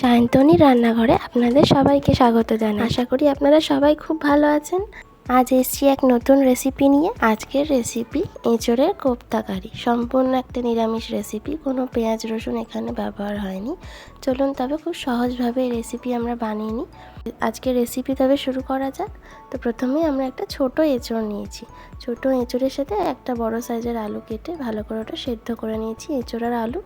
সায়ন্তনী রান্নাঘরে আপনাদের সবাইকে স্বাগত জানাই। আশা করি আপনারা সবাই খুব ভালো আছেন। আজ এসছি এক নতুন রেসিপি নিয়ে। আজকের রেসিপি এঁচড়ের কোপ্তা কারি। সম্পূর্ণ একটা নিরামিষ রেসিপি কোনো পেঁয়াজ, রসুন এখানে ব্যবহার হয়নি। চলুন তবে খুব সহজভাবে এই রেসিপি আমরা বানিয়ে নিই। আজকের রেসিপি তবে শুরু করা যাক। তো প্রথমেই আমরা একটা ছোট এঁচড় নিয়েছি। ছোট এঁচড়ের সাথে একটা বড় সাইজের আলু কেটে ভালো করে ওটা সেদ্ধ করে নিয়েছি। এঁচড় আর আলু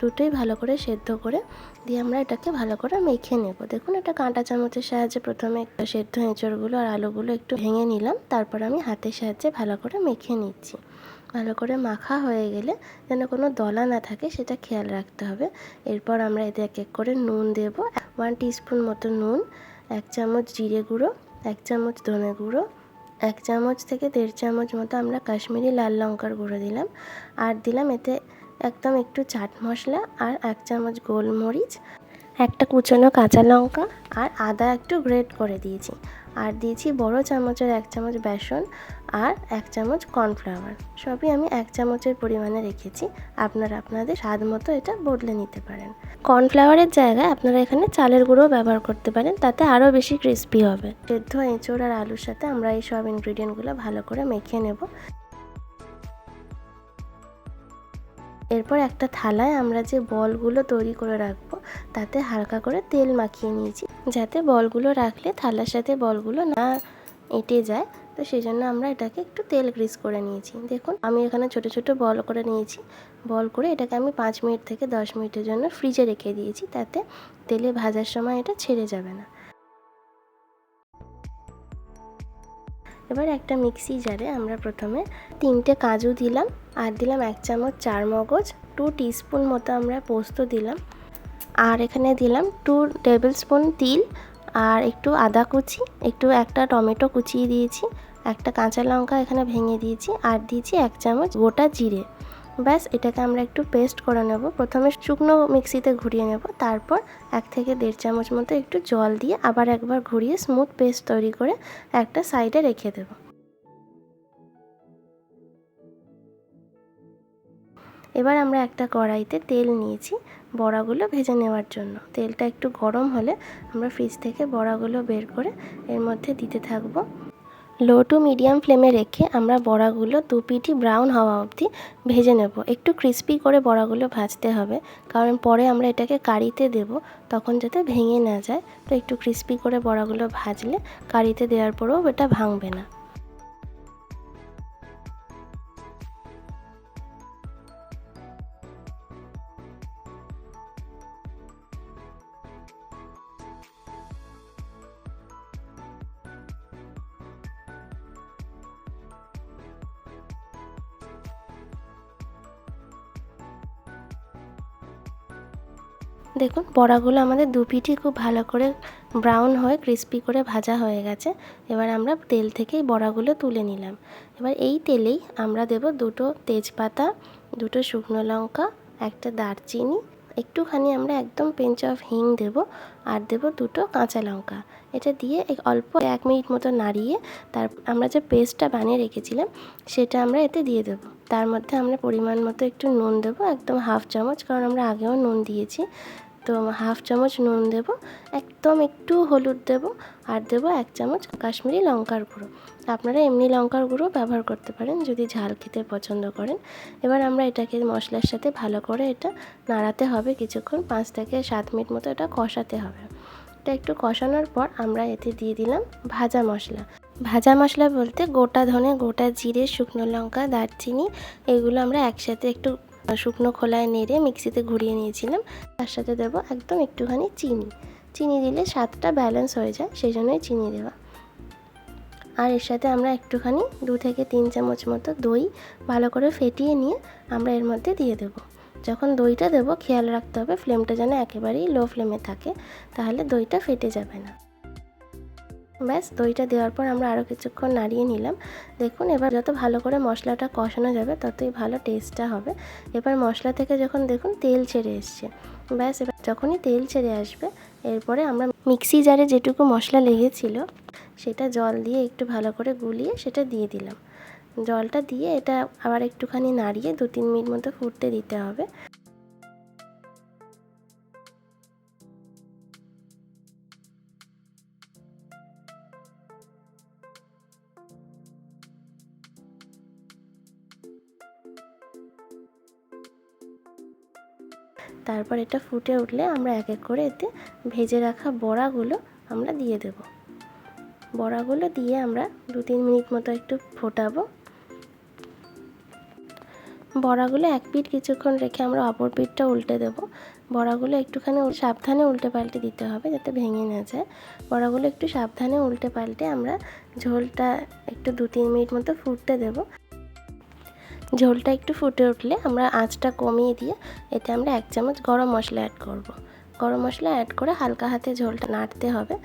দুটোই ভালো করে সেদ্ধ করে দিয়ে আমরা এটাকে ভালো করে মেখে নেব। দেখুন, এটা কাঁটা চামচের সাহায্যে প্রথমে একটা সেদ্ধ এঁচড়গুলো আর আলুগুলো একটু ভেঙে নিলাম, তারপর আমি হাতের সাহায্যে ভালো করে মেখে নিচ্ছি। ভালো করে মাখা হয়ে গেলে যেন কোনো দলা না থাকে সেটা খেয়াল রাখতে হবে। এরপর আমরা এতে এক এক করে নুন দেব। ওয়ান টিস্পুন মতো নুন, এক চামচ জিরে গুঁড়ো, এক চামচ ধনে গুঁড়ো, এক চামচ থেকে দেড় চামচ মতো আমরা কাশ্মীরি লাল লঙ্কার গুঁড়ো দিলাম। আর দিলাম এতে একদম একটু চাট মশলা আর এক চামচ গোলমরিচ। একটা কুচনো কাঁচা লঙ্কা আর আদা একটু গ্রেট করে দিয়েছি। আর দিয়েছি বড় চামচের এক চামচ বেসন আর এক চামচ কর্নফ্লাওয়ার। সবই আমি এক চামচের পরিমাণে রেখেছি। আপনারা আপনাদের স্বাদ মতো এটা বদলে নিতে পারেন। কর্নফ্লাওয়ারের জায়গায় আপনারা এখানে চালের গুঁড়ো ব্যবহার করতে পারেন, তাতে আরও বেশি ক্রিস্পি হবে। সেদ্ধ এঁচোড় আর আলুর সাথে আমরা এই সব ইনগ্রিডিয়েন্টগুলো ভালো করে মেখে নেব। এরপর একটা থালায় আমরা যে বলগুলো তৈরি করে রাখব, তাতে হালকা করে তেল মাখিয়ে নিয়েছি। যাতে বলগুলো রাখলে থালার সাথে বলগুলো না এঁটে যায়, তো সেই জন্য আমরা এটাকে একটু তেল গ্রিস করে নিয়েছি। দেখুন, আমি এখানে ছোট ছোট বল করে নিয়েছি। বল করে এটাকে আমি পাঁচ মিনিট থেকে দশ মিনিটের জন্য ফ্রিজে রেখে দিয়েছি, তাতে তেলে ভাজার সময় এটা ছেড়ে যাবে না। এবার একটা মিক্সি জারে আমরা প্রথমে তিনটে কাজু দিলাম। আর দিলাম এক চামচ চার মগজ টু টিস্পুন মতো আমরা পোস্ত দিলাম। আর এখানে দিলাম টু টেবিল স্পুন তিল আর একটু আদা কুচি, একটু একটা টমেটো কুচিয়ে দিয়েছি, একটা কাঁচা লঙ্কা এখানে ভেঙে দিয়েছি আর দিয়েছি এক চামচ গোটা জিরে। ব্যাস, এটাকে আমরা একটু পেস্ট করে নেব। প্রথমে শুকনো মিক্সিতে ঘুরিয়ে নেব, তারপর এক থেকে দেড় চামচ মতো একটু জল দিয়ে আবার একবার ঘুরিয়ে স্মুথ পেস্ট তৈরি করে একটা সাইডে রেখে দেব। এবার আমরা একটা কড়াইতে তেল নিয়েছি বড়াগুলো ভেজে নেওয়ার জন্য। তেলটা একটু গরম হলে আমরা ফ্রিজ থেকে বড়াগুলো বের করে এর মধ্যে দিতে থাকব। লো টু মিডিয়াম ফ্লেমে রেখে আমরা বড়াগুলো দু পিঠি ব্রাউন হওয়া অবধি ভেজে নেব। একটু ক্রিস্পি করে বড়াগুলো ভাজতে হবে, কারণ পরে আমরা এটাকে কারিতে দেব, তখন যাতে ভেঙে না যায়। তো একটু ক্রিস্পি করে বড়াগুলো ভাজলে কারিতে দেওয়ার পরেও এটা ভাঙবে না। দেখুন, বড়াগুলো আমাদের দু পিঠই খুব ভালো করে ব্রাউন হয়ে ক্রিস্পি করে ভাজা হয়ে গেছে। এবার আমরা তেল থেকেই বড়াগুলো তুলে নিলাম। এবার এই তেলেই আমরা দেব দুটো তেজপাতা, দুটো শুকনো লঙ্কা, একটা দারচিনি, একটুখানি আমরা একদম পেঞ্চ অফ হিং দেব, আর দেব দুটো কাঁচা লঙ্কা। এটা দিয়ে অল্প এক মিনিট মতো নাড়িয়ে তার, আমরা যে পেস্টটা বানিয়ে রেখেছিলাম, সেটা আমরা এতে দিয়ে দেব। তার মধ্যে আমরা পরিমাণ মতো একটু নুন দেবো, একদম হাফ চামচ, কারণ আমরা আগেও নুন দিয়েছি। তো হাফ চামচ নুন দেব, একদম একটু হলুদ দেব আর দেব এক চামচ কাশ্মীরি লঙ্কার গুঁড়ো। আপনারা এমনি লঙ্কার গুঁড়ো ব্যবহার করতে পারেন যদি ঝাল খেতে পছন্দ করেন। এবার আমরা এটাকে মশলার সাথে ভালো করে এটা নাড়াতে হবে কিছুক্ষণ, পাঁচ থেকে সাত মিনিট মতো এটা কষাতে হবে। এটা একটু কষানোর পর আমরা এতে দিয়ে দিলাম ভাজা মশলা। ভাজা মশলা বলতে গোটা ধনে, গোটা জিরে, শুকনো লঙ্কা, দারচিনি, এগুলো আমরা একসাথে একটু শুকনো খোলায় নেড়ে মিক্সিতে ঘুরিয়ে নিয়েছিলাম। তার সাথে দেবো একদম একটুখানি চিনি। চিনি দিলে স্বাদটা ব্যালেন্স হয়ে যায় সেই জন্যই চিনি দেওয়া। আর এর সাথে আমরা একটুখানি দু থেকে তিন চামচ মতো দই ভালো করে ফেটিয়ে নিয়ে আমরা এর মধ্যে দিয়ে দেবো। যখন দইটা দেবো, খেয়াল রাখতে হবে ফ্লেমটা যেন একেবারেই লো ফ্লেমে থাকে, তাহলে দইটা ফেটে যাবে না। ব্যাস, দইটা দেওয়ার পর আমরা আরও কিছুক্ষণ নাড়িয়ে নিলাম। দেখুন, এবার যত ভালো করে মশলাটা কষানো যাবে, ততই ভালো টেস্টটা হবে। এবার মশলা থেকে যখন দেখুন, তেল ছেড়ে এসছে। ব্যাস, এবার যখনই তেল ছেড়ে আসবে, এরপরে আমরা মিক্সি জারে যেটুকু মশলা লেগেছিল, সেটা জল দিয়ে একটু ভালো করে গুলিয়ে সেটা দিয়ে দিলাম। জলটা দিয়ে এটা আবার একটুখানি নাড়িয়ে দু তিন মিনিট মতো ফুটতে দিতে হবে। তারপর এটা ফুটে উঠলে আমরা এক এক করে এতে ভেজে রাখা বড়াগুলো আমরা দিয়ে দেব। বড়াগুলো দিয়ে আমরা দু তিন মিনিট মতো একটু ফোটাবো। বড়াগুলো এক পিঠ কিছুক্ষণ রেখে আমরা অপর পিঠটা উল্টে দেবো। বড়াগুলো একটুখানি সাবধানে উল্টে পাল্টে দিতে হবে যাতে ভেঙে না যায়। বড়াগুলো একটু সাবধানে উল্টে পাল্টে আমরা ঝোলটা একটু দু তিন মিনিট মতো ফুটতে দেবো। ঝোলটা একটু ফুটে উঠলে আমরা আঁচটা কমিয়ে দিয়ে এতে আমরা এক চামচ গরম মশলা অ্যাড করব। গরম মশলা অ্যাড করে হালকা হাতে ঝোলটা নাড়তে হবে।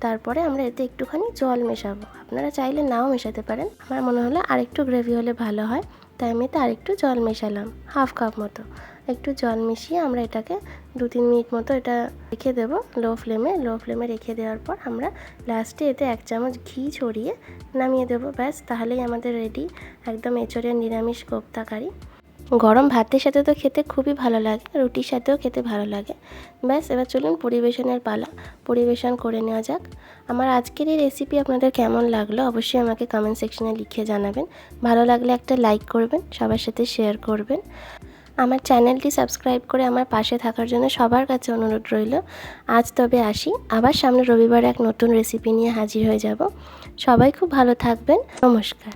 তারপরে আমরা এতে একটুখানি জল মেশাবো। আপনারা চাইলে নাও মেশাতে পারেন। আমার মনে হলো আরেকটু গ্রেভি হলে ভালো হয়। তাই আমি এতে আরেকটু জল মেশালাম, হাফ কাপ মতো। একটু জল মিশিয়ে আমরা এটাকে দু তিন মিনিট মতো এটা রেখে দেবো লো ফ্লেমে। লো ফ্লেমে রেখে দেওয়ার পর আমরা লাস্টে এতে এক চামচ ঘি ছড়িয়ে নামিয়ে দেবো। ব্যাস, তাহলেই আমাদের রেডি একদম এঁচড়ের নিরামিষ কোপ্তা কারি গরম ভাতের সাথে তো খেতে খুবই ভালো লাগে, রুটির সাথেও খেতে ভালো লাগে। ব্যাস, এবার চলুন পরিবেশনের পালা, পরিবেশন করে নেওয়া যাক। আমার আজকের এই রেসিপি আপনাদের কেমন লাগল অবশ্যই আমাকে কমেন্ট সেকশনে লিখে জানাবেন। ভালো লাগলে একটা লাইক করবেন, সবার সাথে শেয়ার করবেন। আমার চ্যানেলটি সাবস্ক্রাইব করে আমার পাশে থাকার জন্য সবার কাছে অনুরোধ রইল। আজ তবে আসি। আবার সামনে রবিবার এক নতুন রেসিপি নিয়ে হাজির হয়ে যাব। সবাই খুব ভালো থাকবেন। নমস্কার।